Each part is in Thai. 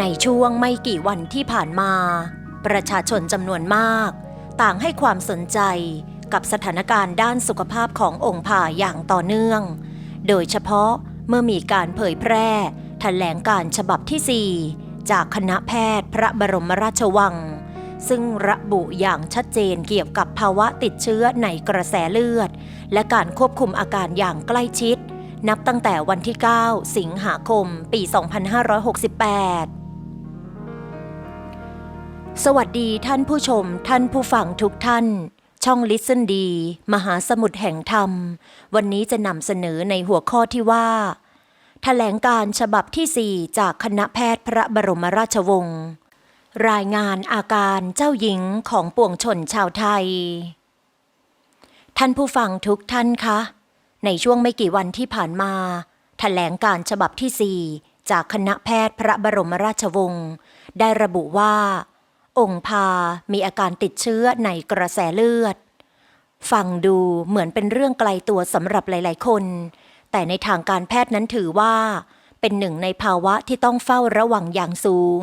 ในช่วงไม่กี่วันที่ผ่านมา ประชาชนจำนวนมาก ต่างให้ความสนใจกับสถานการณ์ด้านสุขภาพขององค์ผ่าอย่างต่อเนื่อง โดยเฉพาะเมื่อมีการเผยแพร่แถลงการฉบับที่ 4 จากคณะแพทย์พระบรมราชวัง ซึ่งระบุอย่างชัดเจนเกี่ยวกับภาวะติดเชื้อในกระแสเลือด และการควบคุมอาการอย่างใกล้ชิด นับตั้งแต่วันที่ 9 สิงหาคม ปี 2568 สวัสดีท่านผู้ชมท่านผู้ฟังทุกท่าน ช่อง Listen ดี มหาสมุทรแห่งธรรม วันนี้จะนำเสนอในหัวข้อที่ว่าแถลงการฉบับที่ 4 จากคณะแพทย์พระบรมราชวงศ์รายงานอาการเจ้าหญิงของปวงชนชาวไทย ท่านผู้ฟังทุกท่านคะ ในช่วงไม่กี่วันที่ผ่านมาแถลงการฉบับที่ 4 จากคณะแพทย์พระบรมราชวงศ์ได้ระบุว่า องค์พามีอาการติดเชื้อในกระแสเลือด ฟังดูเหมือนเป็นเรื่องไกลตัวสำหรับหลาย ๆ คน แต่ในทางการแพทย์นั้นถือว่า เป็นหนึ่งในภาวะที่ต้องเฝ้าระวังอย่างสูง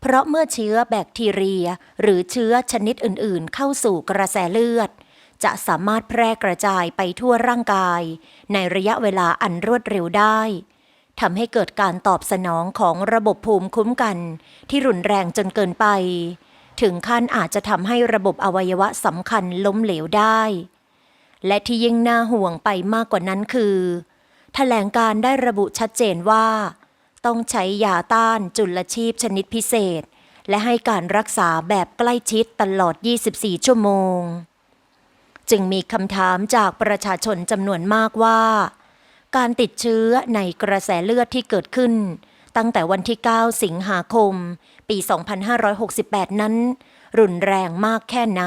เพราะเมื่อเชื้อแบคทีเรีย หรือเชื้อชนิดอื่น ๆ เข้าสู่กระแสเลือด จะสามารถแพร่กระจายไปทั่วร่างกาย ในระยะเวลาอันรวดเร็วได้ ทำให้เกิดการตอบสนองของระบบภูมิคุ้มกัน ที่รุนแรงจนเกินไป ถึงขั้นอาจจะทำให้ระบบอวัยวะสำคัญล้มเหลวได้ และที่ยิ่งน่าห่วงไปมากกว่านั้นคือแถลงการได้ระบุชัดเจนว่า ต้องใช้ยาต้านจุลชีพชนิดพิเศษ และให้การรักษาแบบใกล้ชิดตลอด 24 ชั่วโมง จึงมีคำถามจากประชาชนจำนวนมากว่า การติดเชื้อในกระแสเลือดที่เกิดขึ้น ตั้งแต่วันที่ 9 สิงหาคม ปี 2568 นั้น รุนแรงมากแค่ไหน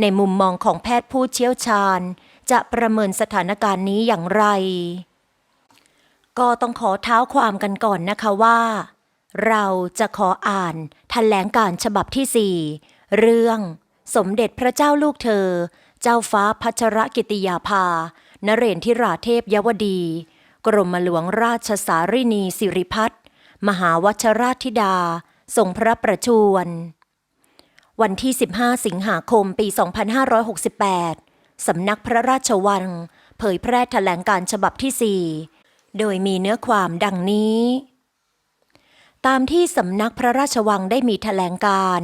ในมุมมองของแพทย์ผู้เชี่ยวชาญ จะประเมินสถานการณ์นี้อย่างไร ก็ต้องขอเท้าความกันก่อนนะคะว่า เราจะขออ่านแถลงการฉบับที่ 4 เรื่องสมเด็จพระเจ้าลูกเธอ เจ้าฟ้าพัชรกิติยาภา นเรนทิราเทพยวดี กรมหลวงราชสารินีสิริพัฒน์มหาวชราธิดา ทรงพระประชวร วันที่ 15 สิงหาคมปี 2568 สำนักพระราชวัง เผยแพร่แถลงการฉบับที่ 4 โดยมีเนื้อความดังนี้ ตามที่สำนักพระราชวังได้มีแถลงการ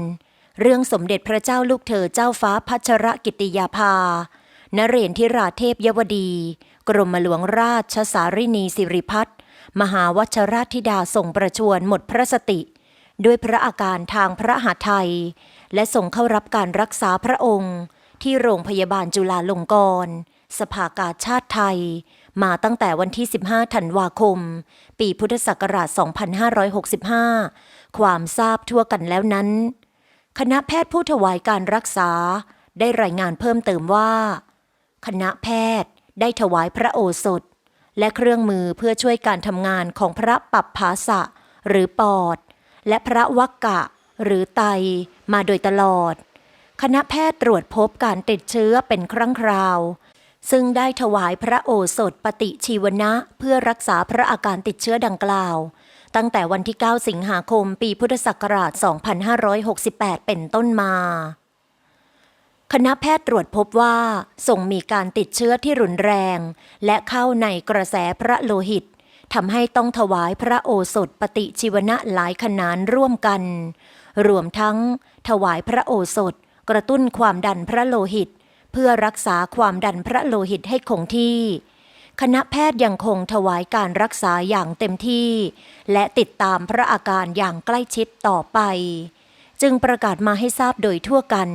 เรื่องสมเด็จพระเจ้าลูกเธอเจ้าฟ้าพัชรกิติยาภา นเรนทิราเทพยวดี กรมหลวงราชสารินีสิริพัฒน์มหาวชราธิดาทรงประชวรหมดพระสติ ด้วยพระอาการทางพระหาไทย และส่งเข้ารับการรักษาพระองค์ ที่โรงพยาบาลจุฬาลงกรณ์สภากาชาติไทย มาตั้งแต่วันที่ 15 ธันวาคม ปีพุทธศักราช 2565 ความทราบทั่วกันแล้วนั้น คณะแพทย์ผู้ถวายการรักษา ได้รายงานเพิ่มเติมว่า คณะแพทย์ ได้ถวายพระโอสถ และเครื่องมือเพื่อช่วยการทำงานของพระปับภาสะ หรือปอด และพระวักกะ หรือไตมาโดยตลอด คณะแพทย์ตรวจพบการติดเชื้อเป็นครั้งคราว ซึ่งได้ถวายพระโอสถปฏิชีวนะเพื่อรักษาพระอาการติดเชื้อดังกล่าว ตั้งแต่วันที่ 9 สิงหาคม ปีพุทธศักราช 2568 เป็นต้นมา คณะแพทย์ตรวจพบว่าส่งมีการติดเชื้อที่รุนแรง และเข้าในกระแสพระโลหิตทำให้ต้องถวายพระโอสถปฏิชีวนะหลายขนานร่วมกัน รวมทั้ง ถวายพระโอสถ กระตุ้นความดันพระโลหิต เพื่อรักษาความดันพระโลหิตให้คงที่ คณะแพทย์ยังคงถวายการรักษาอย่างเต็มที่ และติดตามพระอาการอย่างใกล้ชิดต่อไป จึงประกาศมาให้ทราบโดยทั่วกัน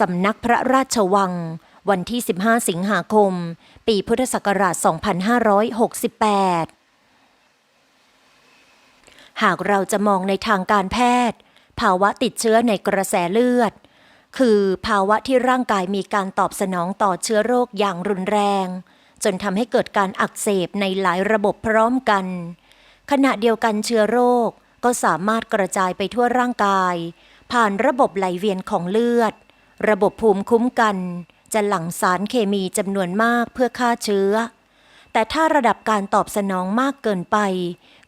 สำนักพระราชวัง วันที่ 15 สิงหาคม ปีพุทธศักราช 2568 หากเราจะมองในทางการแพทย์ ภาวะติดเชื้อในกระแสเลือด คือภาวะที่ร่างกายมีการตอบสนองต่อเชื้อโรคอย่างรุนแรง จนทำให้เกิดการอักเสบในหลายระบบพร้อมกัน ขณะเดียวกันเชื้อโรคก็สามารถกระจายไปทั่วร่างกาย ผ่านระบบไหลเวียนของเลือด ระบบภูมิคุ้มกัน จะหลั่งสารเคมีจำนวนมากเพื่อฆ่าเชื้อ แต่ถ้าระดับการตอบสนองมากเกินไป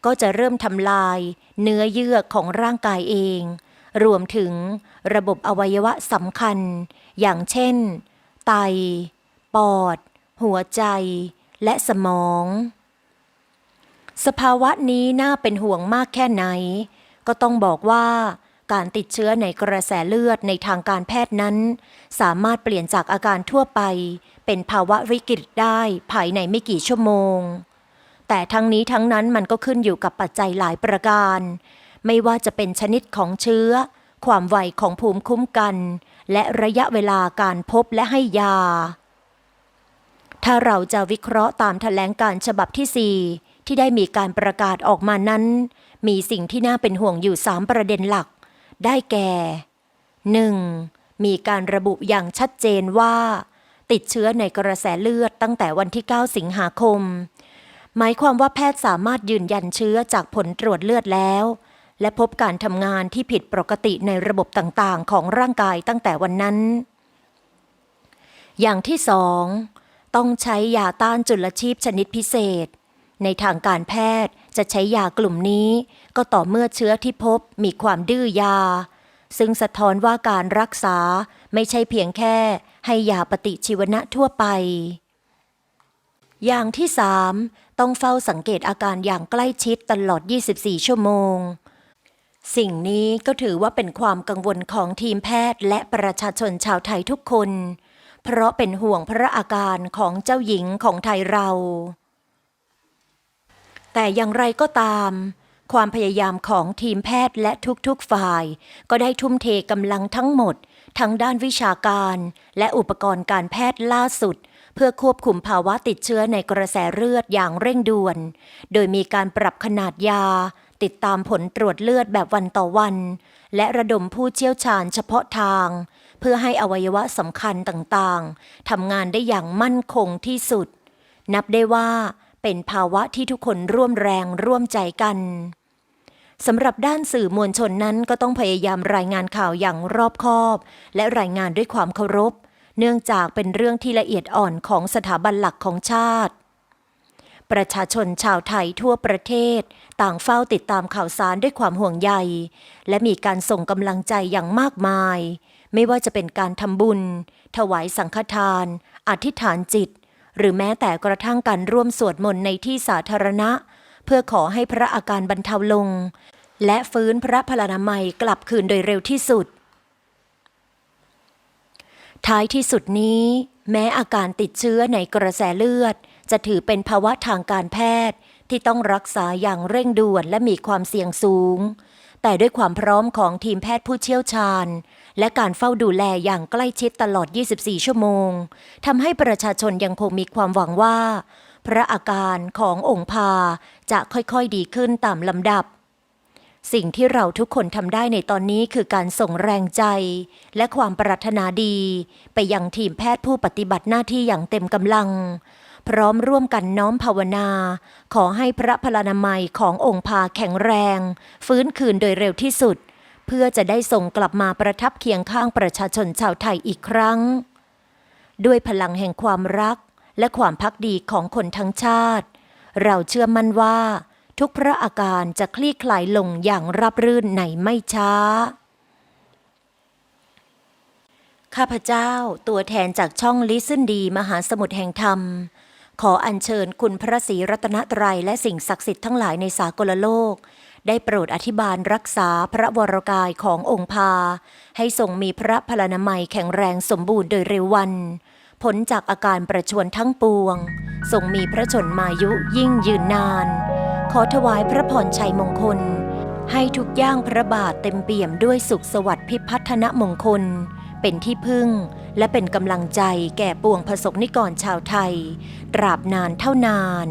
ก็จะเริ่มทำลาย เนื้อเยื่อของร่างกายเอง รวมถึงระบบอวัยวะสำคัญ อย่างเช่น ไต ปอด หัวใจ และสมอง สภาวะนี้น่าเป็นห่วงมากแค่ไหน ก็ต้องบอกว่า การติดเชื้อในกระแสเลือดในทางการแพทย์นั้น สามารถเปลี่ยนจากอาการทั่วไป เป็นภาวะวิกฤตได้ภายในไม่กี่ชั่วโมง แต่ทั้งนี้ทั้งนั้นมันก็ขึ้นอยู่กับปัจจัยหลายประการ ไม่ว่าจะเป็นชนิดของเชื้อ ความไวของภูมิคุ้มกัน และระยะเวลาการพบและให้ยา ถ้าเราจะวิเคราะห์ตามแถลงการฉบับที่ 4 ที่ได้มีการประกาศออกมานั้น มีสิ่งที่น่าเป็นห่วงอยู่ 3 ประเด็นหลัก ได้แก่ 1. มีการระบุอย่างชัดเจนว่า ติดเชื้อในกระแสเลือดตั้งแต่วันที่ 9 สิงหาคม หมายความว่าแพทย์สามารถยืนยันเชื้อจากผลตรวจเลือดแล้ว และพบการทำงานที่ผิดปกติในระบบต่างๆ ของร่างกายตั้งแต่วันนั้น อย่างที่สองต้องใช้ยาต้านจุลชีพชนิดพิเศษ ในทางการแพทย์จะใช้ยากลุ่มนี้ ก็ต่อเมื่อเชื้อที่พบมีความดื้อยา ซึ่งสะท้อนว่าการรักษาไม่ใช่เพียงแค่ให้ยาปฏิชีวนะทั่วไป อย่างที่สามต้องเฝ้าสังเกตอาการอย่างใกล้ชิดตลอด 24 ชั่วโมง สิ่งนี้ก็ถือว่าเป็นความกังวลของทีมแพทย์และประชาชนชาวไทยทุกคน เพราะเป็นห่วงพระอาการของเจ้าหญิงของไทยเรา แต่อย่างไรก็ตาม ความพยายามของทีมแพทย์และทุกๆฝ่าย ก็ได้ทุ่มเทกำลังทั้งหมด ทั้งด้านวิชาการ และอุปกรณ์การแพทย์ล่าสุด เพื่อควบคุมภาวะติดเชื้อในกระแสเลือดอย่างเร่งด่วน โดยมีการปรับขนาดยา ติดตามผลตรวจเลือดแบบวันต่อวัน และระดมผู้เชี่ยวชาญเฉพาะทาง เพื่อให้อวัยวะสำคัญต่างๆทำงานได้อย่างมั่นคงที่สุด นับได้ว่า เป็นภาวะที่ทุกคนร่วมแรงร่วมใจกันสำหรับด้านสื่อมวลชนนั้นก็ต้องพยายามรายงานข่าวอย่างรอบคอบ และรายงานด้วยความเคารพ เนื่องจากเป็นเรื่องที่ละเอียดอ่อนของสถาบันหลักของชาติ ประชาชนชาวไทยทั่วประเทศ ต่างเฝ้าติดตามข่าวสารด้วยความห่วงใย และมีการส่งกำลังใจอย่างมากมาย ไม่ว่าจะเป็นการทำบุญ ถวายสังฆทาน อธิษฐานจิต หรือแม้แต่กระทั่งการร่วมสวดมนต์ในที่สาธารณะ เพื่อขอให้พระอาการบรรเทาลง และฟื้นพระพลานามัยกลับคืนโดยเร็วที่สุด ท้ายที่สุดนี้ แม้อาการติดเชื้อในกระแสเลือด จะถือเป็นภาวะทางการแพทย์ที่ต้องรักษาอย่างเร่งด่วนและมีความเสี่ยงสูง แต่ด้วยความพร้อมของทีมแพทย์ผู้เชี่ยวชาญ และการเฝ้าดูแลอย่างใกล้ชิดตลอด 24 ชั่วโมงทำให้ประชาชนยังคงมีความหวังว่า พระอาการขององค์พาจะค่อยๆดีขึ้นตามลำดับ สิ่งที่เราทุกคนทำได้ในตอนนี้คือการส่งแรงใจ และความปรารถนาดี ไปยังทีมแพทย์ผู้ปฏิบัติหน้าที่อย่างเต็มกำลังพร้อมร่วมกันน้อมภาวนา ขอให้พระพลานามัยขององค์พาแข็งแรง ฟื้นคืนโดยเร็วที่สุด เพื่อจะได้ส่งกลับมาประทับเคียงข้างประชาชนชาวไทยอีกครั้ง ด้วยพลังแห่งความรักและความพักดีของคนทั้งชาติ เราเชื่อมั่นว่า ทุกพระอาการจะคลี่คลายลงอย่างราบรื่นในไม่ช้า ข้าพเจ้าตัวแทนจากช่องลิซึนดีมหาสมุทรแห่งธรรม ขออัญเชิญคุณพระศรีรัตนตรัยและสิ่งศักดิ์สิทธิ์ทั้งหลายในสากลโลก ได้โปรดอธิบาลรักษาพระวรกายขององค์พา ให้ทรงมีพระพลานามัยแข็งแรงสมบูรณ์โดยเร็ววันผลจากอาการประชวนทั้งปวง ทรงมีพระชนมายุยิ่งยืนนาน ขอถวายพระพรชัยมงคล ให้ทุกย่างพระบาทเต็มเปี่ยมด้วยสุขสวัสดิ์พิพัฒนมงคล เป็นที่พึ่งและเป็นกำลังใจแก่ปวงประสบนิกรชาวไทย ตราบนานเท่านาน